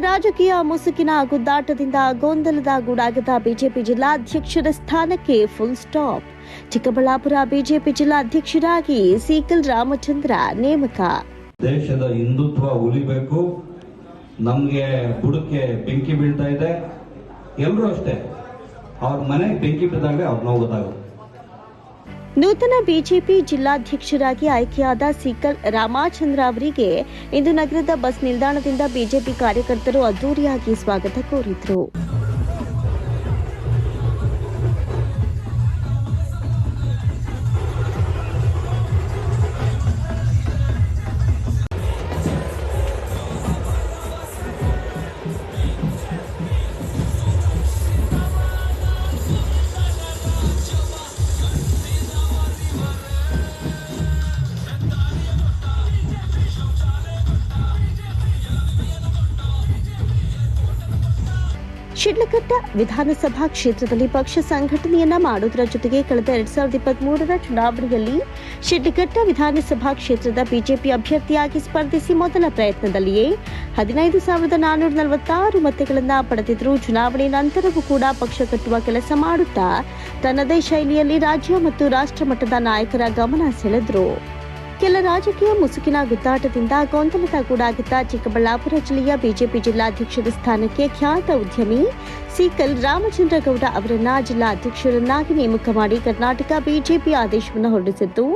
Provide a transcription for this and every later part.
ರಾಜಕೀಯ ಮುಸುಕಿನ ಗುದ್ದಾಟದಿಂದ ಗೊಂದಲದ ಗೂಡಾಗದ ಬಿಜೆಪಿ ಜಿಲ್ಲಾಧ್ಯಕ್ಷರ ಸ್ಥಾನಕ್ಕೆ ಫುಲ್ ಸ್ಟಾಪ್ ಚಿಕ್ಕಬಳ್ಳಾಪುರ ಬಿಜೆಪಿ ಜಿಲ್ಲಾಧ್ಯಕ್ಷರಾಗಿ ಸೀಕಲ್ ರಾಮಚಂದ್ರ ನೇಮಕ. ದೇಶದ ಹಿಂದುತ್ವ ಉಳಿಬೇಕು. ನಮ್ಗೆ ಬುಡಕ್ಕೆ ಬೆಂಕಿ ಬೀಳ್ತಾ ಇದೆ. ಎಲ್ಲರೂ ಅಷ್ಟೇ. ಅವ್ರ ಮನೆಗೆ ಬೆಂಕಿ ಬಿದ್ದಾಗ ಅವ್ರು ನೋವು ಗೊತ್ತಾಗೋದು ನೂತನ ಬಿಜೆಪಿ ಜಿಲ್ಲಾಧ್ಯಕ್ಷರಾಗಿ ಆಯ್ಕೆಯಾದ ಸಿಕಲ್ ರಾಮಚಂದ್ರ ಅವರಿಗೆ ಇಂದು ನಗರದ ಬಸ್ ನಿಲ್ದಾಣದಿಂದ ಬಿಜೆಪಿ ಕಾರ್ಯಕರ್ತರು ಅದ್ದೂರಿಯಾಗಿ ಸ್ವಾಗತ ಕೋರಿದ್ರು. ಶಿಡ್ಲಘಟ್ಟ ವಿಧಾನಸಭಾ ಕ್ಷೇತ್ರದಲ್ಲಿ ಪಕ್ಷ ಸಂಘಟನೆಯನ್ನ ಮಾಡುವುದರ ಜೊತೆಗೆ ಕಳೆದ ಎರಡ್ ಸಾವಿರದ ಇಪ್ಪತ್ತ್ ಮೂರರ ಚುನಾವಣೆಯಲ್ಲಿ ಶಿಡ್ಲಘಟ್ಟ ವಿಧಾನಸಭಾ ಕ್ಷೇತ್ರದ ಬಿಜೆಪಿ ಅಭ್ಯರ್ಥಿಯಾಗಿ ಸ್ಪರ್ಧಿಸಿ ಮೊದಲ ಪ್ರಯತ್ನದಲ್ಲಿಯೇ ಹದಿನೈದು ಸಾವಿರದ ನಾನ್ನೂರ ನಲವತ್ತಾರು ಮತಗಳನ್ನು ಪಡೆದಿದ್ರು ಚುನಾವಣೆ ನಂತರವೂ ಕೂಡ ಪಕ್ಷ ಕಟ್ಟುವ ಕೆಲಸ ಮಾಡುತ್ತಾ ತನ್ನದೇ ಶೈಲಿಯಲ್ಲಿ ರಾಜ್ಯ ಮತ್ತು ರಾಷ್ಟ್ರ ಮಟ್ಟದ ನಾಯಕರ ಗಮನ ಸೆಳೆದ್ರು. ಕೆಲ ರಾಜಕೀಯ ಮುಸುಕಿನ ಗುದ್ದಾಟದಿಂದ ಗೊಂದಲದ ಗೂಡಾಗಿದ್ದ ಚಿಕ್ಕಬಳ್ಳಾಪುರ ಜಿಲ್ಲೆಯ ಬಿಜೆಪಿ ಜಿಲ್ಲಾಧ್ಯಕ್ಷರ ಸ್ಥಾನಕ್ಕೆ ಖ್ಯಾತ ಉದ್ಯಮಿ ಸೀಕಲ್ ರಾಮಚಂದ್ರ ಗೌಡ ಅವರನ್ನ ಜಿಲ್ಲಾಧ್ಯಕ್ಷರನ್ನಾಗಿ ನೇಮಕ ಮಾಡಿ ಕರ್ನಾಟಕ ಬಿಜೆಪಿ ಆದೇಶವನ್ನು ಹೊರಡಿಸಿದ್ದು,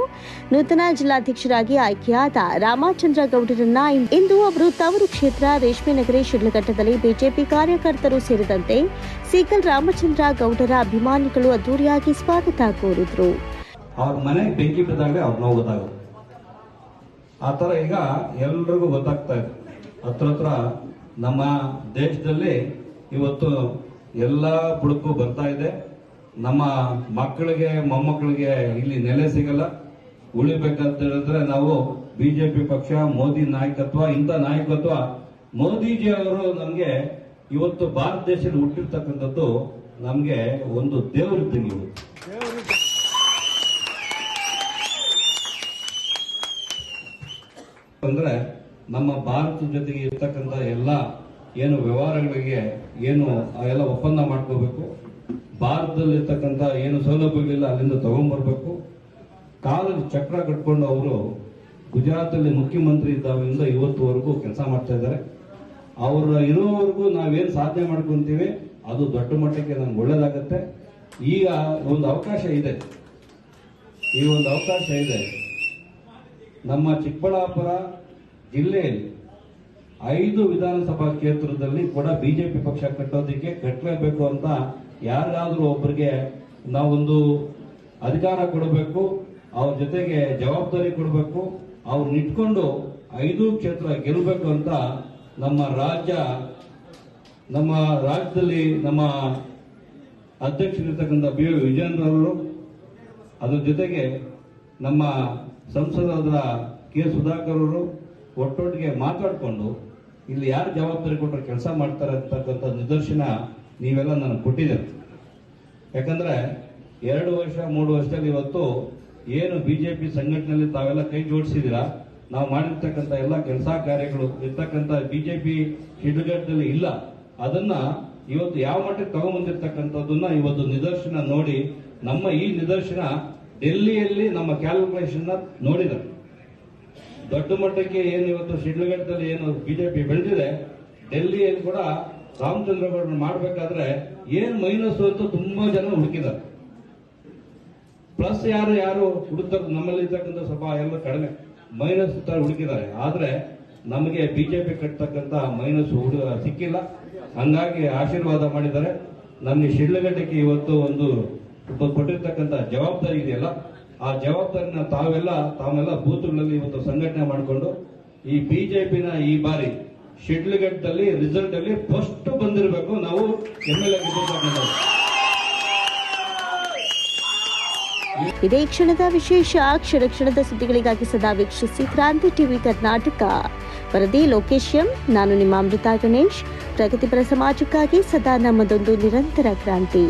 ನೂತನ ಜಿಲ್ಲಾಧ್ಯಕ್ಷರಾಗಿ ಆಯ್ಕೆಯಾದ ರಾಮಚಂದ್ರ ಗೌಡರನ್ನ ಇಂದು ಅವರು ತವರು ಕ್ಷೇತ್ರ ರೇಷ್ಮೆ ನಗರಿ ಶಿಡ್ಲಘಟ್ಟದಲ್ಲಿ ಬಿಜೆಪಿ ಕಾರ್ಯಕರ್ತರು ಸೇರಿದಂತೆ ಸೀಕಲ್ ರಾಮಚಂದ್ರ ಗೌಡರ ಅಭಿಮಾನಿಗಳು ಅದ್ದೂರಿಯಾಗಿ ಸ್ವಾಗತ ಕೋರಿದ್ರು. ಅವ್ರ ಮನೆಗೆ ಬೆಂಕಿ ಬಿದ್ದಾಗಲೇ ಅವ್ರು ನೋವು ಗೊತ್ತಾಗೋದು ಆ ಥರ ಈಗ ಎಲ್ರಿಗೂ ಗೊತ್ತಾಗ್ತಾ ಇದೆ. ಹತ್ರ ಹತ್ರ ನಮ್ಮ ದೇಶದಲ್ಲಿ ಇವತ್ತು ಎಲ್ಲ ಬುಡಕ್ಕೂ ಬರ್ತಾ ಇದೆ. ನಮ್ಮ ಮಕ್ಕಳಿಗೆ, ಮೊಮ್ಮಕ್ಕಳಿಗೆ ಇಲ್ಲಿ ನೆಲೆ ಸಿಗಲ್ಲ. ಉಳಿಬೇಕಂತ ಹೇಳಿದ್ರೆ ನಾವು ಬಿಜೆಪಿ ಪಕ್ಷ, ಮೋದಿ ನಾಯಕತ್ವ, ಇಂಥ ನಾಯಕತ್ವ, ಮೋದಿಜಿ ಅವರು ನಮ್ಗೆ ಇವತ್ತು ಭಾರತ ದೇಶದಲ್ಲಿ ಹುಟ್ಟಿರ್ತಕ್ಕಂಥದ್ದು ನಮಗೆ ಒಂದು ದೇವರಿದ್ದಂಗೆ ಇವತ್ತು ಅಂದ್ರೆ ನಮ್ಮ ಭಾರತದ ಜೊತೆಗೆ ಇರ್ತಕ್ಕಂಥ ಎಲ್ಲ ಏನು ವ್ಯವಹಾರಗಳಿಗೆ ಏನು ಎಲ್ಲ ಒಪ್ಪಂದ ಮಾಡ್ಕೋಬೇಕು. ಭಾರತದಲ್ಲಿ ಇರ್ತಕ್ಕಂಥ ಏನು ಸೌಲಭ್ಯಗಳಿಲ್ಲ, ಅಲ್ಲಿಂದ ತಗೊಂಡ್ಬರ್ಬೇಕು ಕಾಲು ಚಕ್ರ ಕಟ್ಕೊಂಡು ಅವರು ಗುಜರಾತಲ್ಲಿ ಮುಖ್ಯಮಂತ್ರಿ ಇದ್ದಾವಿಂದ ಇವತ್ತುವರೆಗೂ ಕೆಲಸ ಮಾಡ್ತಾ ಇದ್ದಾರೆ. ಅವರ ಇರೋವರೆಗೂ ನಾವೇನು ಸಾಧನೆ ಮಾಡ್ಕೊಂತೀವಿ, ಅದು ದೊಡ್ಡ ಮಟ್ಟಕ್ಕೆ ನಮ್ಗೆ ಒಳ್ಳೇದಾಗತ್ತೆ. ಈಗ ಒಂದು ಅವಕಾಶ ಇದೆ. ಈ ಒಂದು ಅವಕಾಶ ಇದೆ. ನಮ್ಮ ಚಿಕ್ಕಬಳ್ಳಾಪುರ ಜಿಲ್ಲೆಯಲ್ಲಿ ಐದು ವಿಧಾನಸಭಾ ಕ್ಷೇತ್ರದಲ್ಲಿ ಕೂಡ ಬಿಜೆಪಿ ಪಕ್ಷ ಕಟ್ಟೋದಕ್ಕೆ ಕಟ್ಟಲೇಬೇಕು ಅಂತ ಯಾರಿಗಾದ್ರೂ ಒಬ್ಬರಿಗೆ ನಾವೊಂದು ಅಧಿಕಾರ ಕೊಡಬೇಕು, ಅವ್ರ ಜೊತೆಗೆ ಜವಾಬ್ದಾರಿ ಕೊಡಬೇಕು ಅವ್ರನ್ನ ಇಟ್ಕೊಂಡು ಐದು ಕ್ಷೇತ್ರ ಗೆಲ್ಲಬೇಕು ಅಂತ ನಮ್ಮ ರಾಜ್ಯ, ನಮ್ಮ ರಾಜ್ಯದಲ್ಲಿ ನಮ್ಮ ಅಧ್ಯಕ್ಷರಿರ್ತಕ್ಕಂಥ ಬಿ ವಿಜಯೇಂದ್ರ ಅವರು ಅದ್ರ ಜೊತೆಗೆ ನಮ್ಮ ಸಂಸದರಾದ ಕೆ ಸುಧಾಕರ್ ಅವರು ಒಟ್ಟೊಟ್ಟಿಗೆ ಮಾತಾಡಿಕೊಂಡು, ಇಲ್ಲಿ ಯಾರು ಜವಾಬ್ದಾರಿ ಕೊಟ್ಟರೆ ಕೆಲಸ ಮಾಡ್ತಾರೆ ಅಂತಕ್ಕಂಥ ನಿದರ್ಶನ ನೀವೆಲ್ಲ ನನಗೆ ಕೊಟ್ಟಿದ್ದೀರಿ. ಯಾಕಂದರೆ ಎರಡು ವರ್ಷ, ಮೂರು ವರ್ಷದಲ್ಲಿ ಇವತ್ತು ಏನು ಬಿ ಜೆ ಪಿ ಸಂಘಟನೆಯಲ್ಲಿ ತಾವೆಲ್ಲ ಕೈ ಜೋಡಿಸಿದ್ದೀರಾ? ನಾವು ಮಾಡಿರ್ತಕ್ಕಂಥ ಎಲ್ಲ ಕೆಲಸ ಕಾರ್ಯಗಳು ಇರ್ತಕ್ಕಂಥ ಪಿ ಶಿಡ್ಲಘಟ್ಟದಲ್ಲಿ ಇಲ್ಲ. ಅದನ್ನು ಇವತ್ತು ಯಾವ ಮಟ್ಟಕ್ಕೆ ತಗೊಂಬಂದಿರ್ತಕ್ಕಂಥದ್ದನ್ನ ಇವತ್ತು ನಿದರ್ಶನ ನೋಡಿ, ನಮ್ಮ ಈ ನಿದರ್ಶನ ಡೆಲ್ಲಿಯಲ್ಲಿ ನಮ್ಮ ಕ್ಯಾಲ್ಕುಲೇಷನ್ ನೋಡಿದ್ದಾರೆ ದೊಡ್ಡ ಮಟ್ಟಕ್ಕೆ ಏನು ಇವತ್ತು ಶಿಡ್ಲಘಟ್ಟದಲ್ಲಿ ಏನು ಬಿಜೆಪಿ ಬೆಳೆದಿದೆ ಡೆಲ್ಲಿಯಲ್ಲಿ ಕೂಡ ರಾಮಚಂದ್ರ ಗೌಡ ಮಾಡಬೇಕಾದ್ರೆ ಏನು ಮೈನಸ್ ಅಂತೂ ತುಂಬಾ ಜನ ಹುಡುಕಿದ್ದಾರೆ. ಪ್ಲಸ್ ಯಾರು ಯಾರು ಹುಡುಕ್ತಾರೆ, ನಮ್ಮಲ್ಲಿ ಇರ್ತಕ್ಕಂಥ ಸ್ವಲ್ಪ ಎಲ್ಲ ಕಡಿಮೆ. ಮೈನಸ್ ಹುಡುಕಿದ್ದಾರೆ. ಆದ್ರೆ ನಮಗೆ ಬಿಜೆಪಿ ಕಟ್ಟತಕ್ಕಂತ ಮೈನಸ್ ಹುಡುಗ ಸಿಕ್ಕಿಲ್ಲ. ಹಂಗಾಗಿ ಆಶೀರ್ವಾದ ಮಾಡಿದ್ದಾರೆ. ನಮಗೆ ಶಿಡ್ಲಘಟ್ಟಕ್ಕೆ ಇವತ್ತು ಒಂದು ಕೊಟ್ಟಿರ್ತಕ್ಕಂಥ ಜವಾಬ್ದಾರಿ ಇದೆಯಲ್ಲ, ಆ ಜವಾಬ್ದಾರಿನ ತಾವೆಲ್ಲ ತಾವೆಲ್ಲ ಬೂತ್ಗಳಲ್ಲಿ ಇವತ್ತು ಸಂಘಟನೆ ಮಾಡಿಕೊಂಡು, ಈ ಬಿಜೆಪಿನ ಈ ಬಾರಿ ಶಿಡ್ಲಘಟ್ಟದಲ್ಲಿ ರಿಸಲ್ಟ್ ಅಲ್ಲಿ ಫಸ್ಟ್ ಬಂದಿರಬೇಕು ನಾವು ಎಂ ಎಲ್ ಇದೇ ಕ್ಷಣದ ವಿಶೇಷ, ಕ್ಷಣ ಕ್ಷಣದ ಸುದ್ದಿಗಳಿಗಾಗಿ ಸದಾ ವೀಕ್ಷಿಸಿ ಕ್ರಾಂತಿ ಟಿವಿ ಕರ್ನಾಟಕ. ವರದಿ ಲೋಕೇಶ್ ಎಂ, ನಾನು ನಿಮ್ಮ ಅಮೃತ ಗಣೇಶ್. ಪ್ರಗತಿಪರ ಸಮಾಜಕ್ಕಾಗಿ ಸದಾ ನಮ್ಮದೊಂದು ನಿರಂತರ ಕ್ರಾಂತಿ.